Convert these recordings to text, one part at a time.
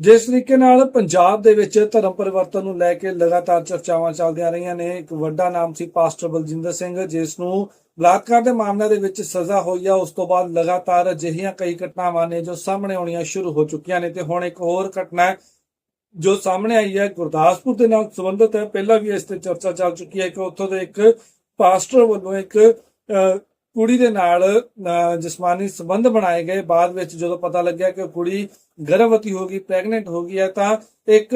ਜਿਸ ਤਰੀਕੇ ਨਾਲ ਪੰਜਾਬ ਦੇ ਵਿੱਚ ਧਰਮ ਪਰਿਵਰਤਨ ਨੂੰ ਲੈ ਕੇ ਲਗਾਤਾਰ ਚਰਚਾਵਾਂ ਚੱਲਦੀਆਂ ਰਹੀਆਂ ਨੇ ਇੱਕ ਵੱਡਾ ਨਾਮ ਸੀ ਪਾਸਟਰ ਬਲਜਿੰਦਰ ਸਿੰਘ ਜਿਸ ਨੂੰ ਬਲਾਤਕਾਰ ਦੇ ਮਾਮਲੇ ਦੇ ਵਿੱਚ ਸਜ਼ਾ ਹੋਈ ਆ। ਉਸ ਤੋਂ ਬਾਅਦ ਲਗਾਤਾਰ ਅਜਿਹੀਆਂ ਕਈ ਘਟਨਾਵਾਂ ਨੇ ਜੋ ਸਾਹਮਣੇ ਆਉਣੀਆਂ ਸ਼ੁਰੂ ਹੋ ਚੁੱਕੀਆਂ ਨੇ ਤੇ ਹੁਣ ਇੱਕ ਹੋਰ ਘਟਨਾ ਜੋ ਸਾਹਮਣੇ ਆਈ ਹੈ ਗੁਰਦਾਸਪੁਰ ਦੇ ਨਾਲ ਸੰਬੰਧਿਤ ਹੈ। ਪਹਿਲਾਂ ਵੀ ਇਸ ਤੇ ਚਰਚਾ ਚੱਲ ਚੁੱਕੀ ਹੈ ਕਿ ਉੱਥੋਂ ਦੇ ਇੱਕ ਪਾਸਟਰ ਵੱਲੋਂ ਇੱਕ ਕੁੜੀ ਦੇ ਨਾਲ ਅਹ, ਜਿਸਮਾਨੀ ਸੰਬੰਧ ਬਣਾਏ ਗਏ। ਬਾਅਦ ਵਿੱਚ ਜਦੋਂ ਪਤਾ ਲੱਗਿਆ ਕਿ ਕੁੜੀ ਗਰਭਵਤੀ ਹੋ ਗਈ ਪ੍ਰੈਗਨੈਂਟ ਹੋ ਗਈ ਹੈ ਤਾਂ ਇੱਕ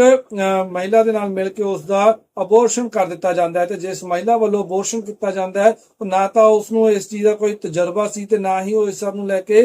ਮਹਿਲਾ ਦੇ ਨਾਲ ਮਿਲ ਕੇ ਉਸ ਦਾ ਅਬੋਰਸ਼ਨ ਕਰ ਦਿੱਤਾ ਜਾਂਦਾ ਹੈ ਤੇ ਜਿਸ ਮਹਿਲਾ ਵੱਲੋਂ ਅਬੋਰਸ਼ਨ ਕੀਤਾ ਜਾਂਦਾ ਹੈ ਉਹ ਨਾ ਤਾਂ ਉਸ ਨੂੰ ਇਸ ਚੀਜ਼ ਦਾ ਕੋਈ ਤਜਰਬਾ ਸੀ ਤੇ ਨਾ ਹੀ ਉਹ ਇਸ ਸਭ ਨੂੰ ਲੈ ਕੇ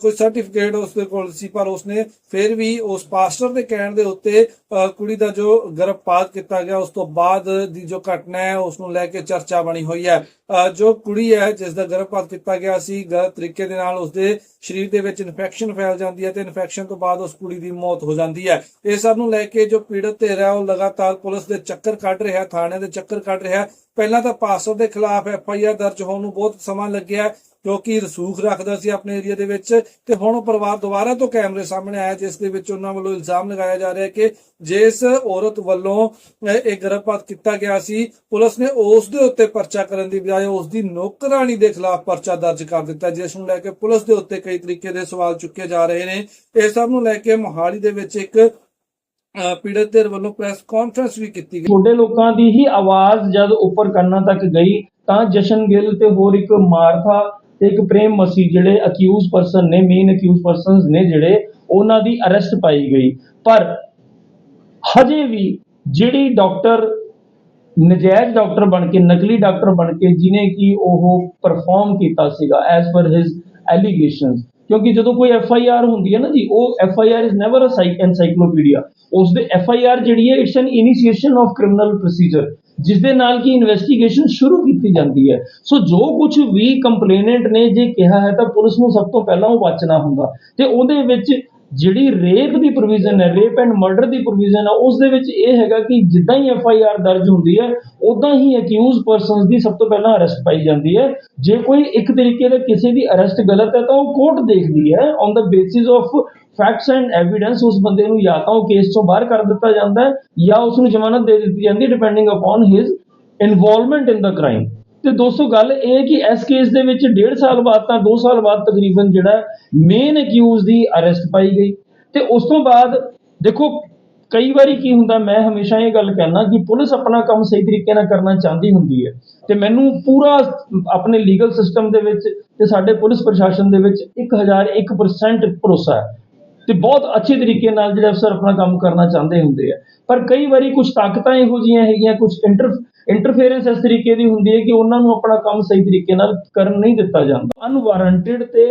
ਕੋਈ ਸਰਟੀਫਿਕੇਟ ਉਸ ਦੇ ਕੋਲ ਸੀ ਪਰ ਉਸਨੇ ਫਿਰ ਵੀ ਉਸ ਪਾਸਟਰ ਦੇ ਕਹਿਣ ਦੇ ਉੱਤੇ ਅਹ, ਕੁੜੀ ਦਾ ਜੋ ਗਰਭਪਾਤ ਕੀਤਾ ਗਿਆ ਉਸ ਤੋਂ ਬਾਅਦ ਦੀ ਜੋ ਘਟਨਾ ਹੈ ਉਸ ਨੂੰ ਲੈ ਕੇ ਚਰਚਾ ਬਣੀ ਹੋਈ ਹੈ। ਅਹ, ਜੋ ਕੁੜੀ ਹੈ ਜਿਸ ਦਾ ਗਰਭਪਾਤ ਕੀਤਾ ਗਿਆ ਸੀ ਗਲਤ ਤਰੀਕੇ ਦੇ ਨਾਲ ਉਸਦੇ ਸਰੀਰ ਦੇ ਵਿੱਚ ਇਨਫੈਕਸ਼ਨ ਫੈਲ ਜਾਂਦੀ ਹੈ ਤੇ ਇਨਫੈਕਸ਼ਨ ਤੋਂ ਬਾਅਦ ਉਸ ਕੁੜੀ ਦੀ ਮੌਤ ਹੋ ਜਾਂਦੀ ਹੈ। ਇਹ ਸਭ ਨੂੰ ਲੈ ਕੇ ਜੋ ਪੀੜਤ ਧਿਰ ਹੈ ਉਹ ਲਗਾਤਾਰ ਪੁਲਿਸ ਦੇ ਚੱਕਰ ਕੱਢ ਰਿਹਾ, ਥਾਣੇ ਦੇ ਚੱਕਰ ਕੱਢ ਰਿਹਾ ਪਹਿਲਾਂ ਤਾਂ ਪਾਸਟਰ ਦੇ ਖਿਲਾਫ ਐਫ ਆਈ ਆਰ ਦਰਜ ਹੋਣ ਨੂੰ ਬਹੁਤ ਸਮਾਂ ਲੱਗਿਆ, ਕਿਉਂਕਿ ਰਸੂਖ ਰੱਖਦਾ ਸੀ ਆਪਣੇ ਏਰੀਆ ਦੇ ਵਿੱਚ ਤੇ ਹੁਣ ਉਹ ਪਰਿਵਾਰ ਦੁਬਾਰਾ ਤੋਂ ਕੈਮਰੇ ਸਾਹਮਣੇ ਆਇਆ, ਜਿਸ ਦੇ ਵਿੱਚ ਉਹਨਾਂ ਵੱਲੋਂ ਇਲਜ਼ਾਮ ਲਗਾਇਆ ਜਾ ਰਿਹਾ ਹੈ ਕਿ ਜਿਸ ਔਰਤ ਵੱਲੋਂ ਇਹ ਗਰਭਪਾਤ ਕੀਤਾ ਗਿਆ ਸੀ, ਪੁਲਿਸ ਨੇ ਉਸ ਦੇ ਉੱਤੇ ਪਰਚਾ ਕਰਨ ਦੀ ਬਜਾਏ ਉਸ ਦੀ ਨੌਕਰਾਨੀ ਦੇ ਖਿਲਾਫ ਪਰਚਾ ਦਰਜ ਕਰ ਦਿੱਤਾ, ਜਿਸ ਨੂੰ ਲੈ ਕੇ ਪੁਲਿਸ ਦੇ ਉੱਤੇ ਕਈ ਤਰੀਕੇ ਦੇ ਸਵਾਲ ਚੁੱਕੇ ਜਾ ਰਹੇ ਨੇ। ਇਹ ਸਭ ਨੂੰ ਲੈ ਕੇ ਮੋਹਾਲੀ ਦੇ ਵਿੱਚ ਇੱਕ ਪੀੜਤ ਧਿਰ ਵੱਲੋਂ ਪ੍ਰੈਸ ਕਾਨਫਰੰਸ ਵੀ ਕੀਤੀ ਗਈ। ਛੋਟੇ ਲੋਕਾਂ ਦੀ ਹੀ ਆਵਾਜ਼ ਜਦ ਉੱਪਰ ਕੰਨਾਂ ਤੱਕ ਗਈ, ਤਾਂ ਜਸ਼ਨ ਗਿੱਲ ਤੇ ਹੋਰ ਇੱਕ ਮਾਰਥਾ ਤੇ ਇੱਕ ਪ੍ਰੇਮ ਮਸੀਹ ਜਿਹੜੇ ਅਕਿਊਜ਼ ਪਰਸਨ ਨੇ ਮੇਨ ਅਕਿਊਜ਼ ਪਰਸਨਸ ਨੇ ਜਿਹੜੇ, ਉਹਨਾਂ ਦੀ ਅਰੈਸਟ ਪਾਈ ਗਈ। ਪਰ ਹਜੇ ਵੀ ਜਿਹੜੀ ਡਾਕਟਰ ਨਜਾਇਜ਼ ਡਾਕਟਰ ਬਣ ਕੇ, ਨਕਲੀ ਡਾਕਟਰ ਬਣ ਕੇ, ਜਿਨੇ ਕਿ ਉਹ ਪਰਫਾਰਮ ਕੀਤਾ ਸੀਗਾ ਐਸ ਪਰ ਹਿਸ ਐਲੀਗੇਸ਼ਨਸ ਕਿਉਂਕਿ ਜਦੋਂ ਕੋਈ ਐਫ ਆਈ ਆਰ ਹੁੰਦੀ ਹੈ ਨਾ ਜੀ, ਉਹ F I R is never a encyclopedia ਉਸ ਦੇ ਐਫ ਆਈ ਆਰ ਜਿਹੜੀ ਹੈ it's an initiation of criminal procedure ਜਿਸ ਦੇ ਨਾਲ ਕਿ ਇਨਵੈਸਟੀਗੇਸ਼ਨ ਸ਼ੁਰੂ ਕੀਤੀ ਜਾਂਦੀ ਹੈ। ਸੋ ਜੋ ਕੁਝ ਵੀ ਕੰਪਲੇਨੈਂਟ ਨੇ ਜੇ ਕਿਹਾ ਹੈ, ਤਾਂ ਪੁਲਿਸ ਨੂੰ ਸਭ ਤੋਂ ਪਹਿਲਾਂ ਉਹ ਵਾਚਣਾ ਹੁੰਦਾ। ਤੇ ਉਹਦੇ ਵਿੱਚ ਜਿਹੜੀ ਰੇਪ ਦੀ ਪ੍ਰੋਵੀਜ਼ਨ ਹੈ ਰੇਪ ਐਂਡ ਮਰਡਰ ਦੀ ਪ੍ਰੋਵੀਜ਼ਨ ਹੈ, ਉਸ ਦੇ ਵਿੱਚ ਇਹ ਹੈਗਾ ਕਿ ਜਿੱਦਾਂ ਹੀ ਐਫ ਆਈ ਆਰ ਦਰਜ ਹੁੰਦੀ ਹੈ ਉਦਾਂ ਹੀ ਅਕਿਊਜ਼ ਪਰਸਨਸ ਦੀ ਸਭ ਤੋਂ ਪਹਿਲਾਂ ਅਰੈਸਟ ਪਾਈ ਜਾਂਦੀ ਹੈ। ਜੇ ਕੋਈ ਇੱਕ ਤਰੀਕੇ ਦਾ ਕਿਸੇ ਦੀ ਅਰੈਸਟ ਗਲਤ ਹੈ, ਤਾਂ ਉਹ ਕੋਰਟ ਦੇਖਦੀ ਹੈ। On the basis of facts and evidence ਉਸ ਬੰਦੇ ਨੂੰ ਜਾਂ ਤਾਂ ਉਹ ਕੇਸ ਤੋਂ ਬਾਹਰ ਕਰ ਦਿੱਤਾ ਜਾਂਦਾ ਹੈ, ਜਾਂ ਉਸ ਨੂੰ ਜ਼ਮਾਨਤ ਦੇ ਦਿੱਤੀ ਜਾਂਦੀ ਹੈ depending upon his involvement in the crime ਤੇ ਦੋਸਤੋ ਗੱਲ ਇਹ ਹੈ ਕਿ ਇਸ ਕੇਸ ਦੇ ਵਿੱਚ 1.5 ਸਾਲ ਬਾਅਦ ਤਾਂ 2 ਸਾਲ ਬਾਅਦ ਤਕਰੀਬਨ ਜਿਹੜਾ ਮੇਨ ਅਕਿਊਜ਼ ਦੀ ਅਰੈਸਟ ਪਾਈ ਗਈ। ਤੇ ਉਸ ਤੋਂ ਬਾਅਦ ਦੇਖੋ, ਕਈ ਵਾਰੀ ਕੀ ਹੁੰਦਾ, ਮੈਂ ਹਮੇਸ਼ਾ ਇਹ ਗੱਲ ਕਹਿਣਾ ਕਿ ਪੁਲਿਸ ਆਪਣਾ ਕੰਮ ਸਹੀ ਤਰੀਕੇ ਨਾਲ ਕਰਨਾ ਚਾਹੁੰਦੀ ਹੁੰਦੀ ਹੈ। ਤੇ ਮੈਨੂੰ ਪੂਰਾ ਆਪਣੇ ਲੀਗਲ ਸਿਸਟਮ ਦੇ ਵਿੱਚ ਤੇ ਸਾਡੇ ਪੁਲਿਸ ਪ੍ਰਸ਼ਾਸਨ ਦੇ ਵਿੱਚ 1001% ਭਰੋਸਾ ਹੈ। ਤੇ ਬਹੁਤ ਅੱਛੇ ਤਰੀਕੇ ਨਾਲ ਜਿਹੜੇ ਅਫਸਰ ਆਪਣਾ ਕੰਮ ਕਰਨਾ ਚਾਹੁੰਦੇ ਹੁੰਦੇ ਆ। ਪਰ ਕਈ ਵਾਰੀ ਕੁਝ ਤਾਕਤਾਂ ਇਹੋ ਜਿਹੀਆਂ ਹੈਗੀਆਂ ਕੁਝ ਇੰਟਰ ਇੰਟਰਫੇਰੈਂਸ ਇਸ ਤਰੀਕੇ ਦੀ ਹੁੰਦੀ ਹੈ ਕਿ ਉਹਨਾਂ ਨੂੰ ਆਪਣਾ ਕੰਮ ਸਹੀ ਤਰੀਕੇ ਨਾਲ ਕਰਨ ਨਹੀਂ ਦਿੱਤਾ ਜਾਂਦਾ। ਅਨਵਾਰੰਟਡ ਤੇ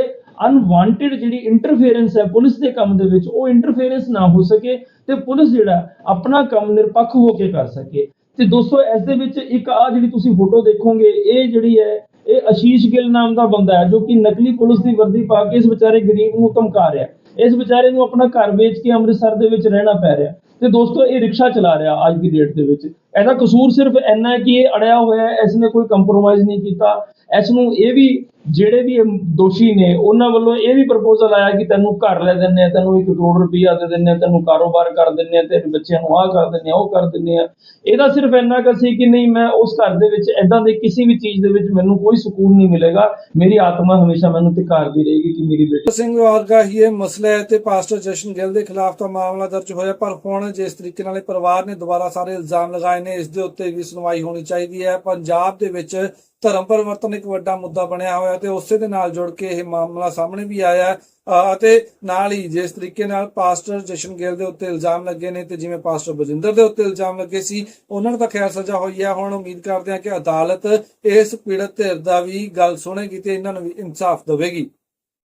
ਅਨਵਾਂਟਡ ਜਿਹੜੀ ਇੰਟਰਫੇਰੈਂਸ ਹੈ ਪੁਲਿਸ ਦੇ ਕੰਮ ਦੇ ਵਿੱਚ, ਉਹ ਇੰਟਰਫੇਰੈਂਸ ਨਾ ਹੋ ਸਕੇ ਤੇ ਪੁਲਿਸ ਜਿਹੜਾ ਆਪਣਾ ਕੰਮ ਨਿਰਪੱਖ ਹੋ ਕੇ ਕਰ ਸਕੇ। ਤੇ ਦੋਸਤੋ, ਇਸ ਦੇ ਵਿੱਚ ਇੱਕ ਆ ਜਿਹੜੀ ਤੁਸੀਂ ਫੋਟੋ ਦੇਖੋਗੇ, ਇਹ ਜਿਹੜੀ ਹੈ, ਇਹ ਅਸ਼ੀਸ਼ ਗਿੱਲ ਨਾਮ ਦਾ ਬੰਦਾ ਹੈ, ਜੋ ਕਿ ਨਕਲੀ ਪੁਲਿਸ ਦੀ ਵਰਦੀ ਪਾ ਕੇ ਇਸ ਵਿਚਾਰੇ ਗਰੀਬ ਨੂੰ ਧਮਕਾ ਰਿਹਾ ਹੈ। ਇਸ ਵਿਚਾਰੇ ਨੂੰ ਆਪਣਾ ਘਰ ਵੇਚ ਕੇ ਅੰਮ੍ਰਿਤਸਰ ਦੇ ਵਿੱਚ ਰਹਿਣਾ ਪੈ ਰਿਹਾ। ਤੇ ਦੋਸਤੋ, ਇਹ ਰਿਕਸ਼ਾ ਚਲਾ ਰਿਹਾ ਅੱਜ ਦੀ ਡੇਟ ਦੇ ਵਿੱਚ। ਇਹਦਾ ਕਸੂਰ ਸਿਰਫ ਇੰਨਾ ਹੈ ਕਿ ਇਹ ਅੜਿਆ ਹੋਇਆ ਹੈ, ਇਸਨੇ ਕੋਈ ਕੰਪਰੋਮਾਈਜ਼ ਨਹੀਂ ਕੀਤਾ। ਇਸ ਨੂੰ ਇਹ ਵੀ ਜਿਹੜੇ ਵੀ ਦੋਸ਼ੀ ਨੇ, ਉਹਨਾਂ ਵੱਲੋਂ ਇਹ ਵੀ ਪ੍ਰਪੋਜ਼ਲ ਆਇਆ ਕਿ ਤੈਨੂੰ ਘਰ ਲੈ ਦਿੰਨੇ ਆ ਤੈਨੂੰ 1 ਕਰੋੜ ਰੁਪਈਆ ਦੇ ਦਿੰਨੇ ਆ ਤੈਨੂੰ ਕਾਰੋਬਾਰ ਕਰ ਦਿੰਨੇ ਆ ਤੇਰੇ ਬੱਚਿਆਂ ਨੂੰ ਆਹ ਕਰ ਦਿੰਨੇ ਆ ਉਹ ਕਰ ਦਿੰਨੇ ਆ ਇਹਦਾ ਸਿਰਫ ਇੰਨਾ ਕੁ ਸੀ ਕਿ ਨਹੀਂ, ਮੈਂ ਉਸ ਘਰ ਦੇ ਵਿੱਚ ਐਦਾਂ ਦੇ ਕਿਸੇ ਵੀ ਚੀਜ਼ ਦੇ ਵਿੱਚ ਮੈਨੂੰ ਕੋਈ ਸਕੂਨ ਨਹੀਂ ਮਿਲੇਗਾ। ਮੇਰੀ ਆਤਮਾ ਹਮੇਸ਼ਾ ਮੈਨੂੰ ਧਿਕਾਰਦੀ ਰਹੇਗੀ ਕਿ ਮੇਰੀ ਬੇਟੀ ਸਿੰਘ ਵਰਗਾ ਹੀ ਇਹ ਮਸਲਾ ਹੈ ਤੇ ਪਾਸਟਰ ਜਸ਼ਨ ਗਿੱਲ ਦੇ ਖਿਲਾਫ ਤਾਂ ਮਾਮਲਾ ਦਰਜ ਹੋਇਆ, ਪਰ ਹੁਣ ਜਿਸ ਤਰੀਕੇ ਨਾਲ ਇਹ ਪਰਿਵਾਰ ਨੇ ਦੁਬਾਰਾ ਸਾਰੇ ਇਲਜ਼ਾਮ ਲਗਾਏ ਨੇ, ਇਸ ਦੇ ਉੱਤੇ ਵੀ ਸੁਣਵਾਈ ਹੋਣੀ ਚਾਹੀਦੀ ਹੈ। ਪੰਜਾਬ ਦੇ ਵਿੱਚ ਧਰਮ ਪਰਿਵਰਤਨ ਇੱਕ ਵੱਡਾ ਮੁੱਦਾ ਬਣਿਆ ਹੋਇਆ ਤੇ ਉਸੇ ਦੇ ਨਾਲ ਜੁੜ ਕੇ ਇਹ ਮਾਮਲਾ ਸਾਹਮਣੇ ਵੀ ਆਇਆ। ਅਤੇ ਨਾਲ ਹੀ ਜਿਸ ਤਰੀਕੇ ਨਾਲ ਪਾਸਟਰ ਜਸ਼ਨ ਗਿੱਲ ਦੇ ਉੱਤੇ ਇਲਜ਼ਾਮ ਲੱਗੇ ਨੇ ਤੇ ਜਿਵੇਂ ਪਾਸਟਰ ਬਜਿੰਦਰ ਦੇ ਉੱਤੇ ਇਲਜ਼ਾਮ ਲੱਗੇ ਸੀ, ਉਹਨਾਂ ਨੂੰ ਤਾਂ ਖੈਰ ਸਜ਼ਾ ਹੋਈ ਹੈ ਹੁਣ ਉਮੀਦ ਕਰਦੇ ਹਾਂ ਕਿ ਅਦਾਲਤ ਇਸ ਪੀੜਤ ਧਿਰ ਦਾ ਵੀ ਗੱਲ ਸੁਣੇਗੀ ਤੇ ਇਹਨਾਂ ਨੂੰ ਵੀ ਇਨਸਾਫ ਦੇਵੇਗੀ।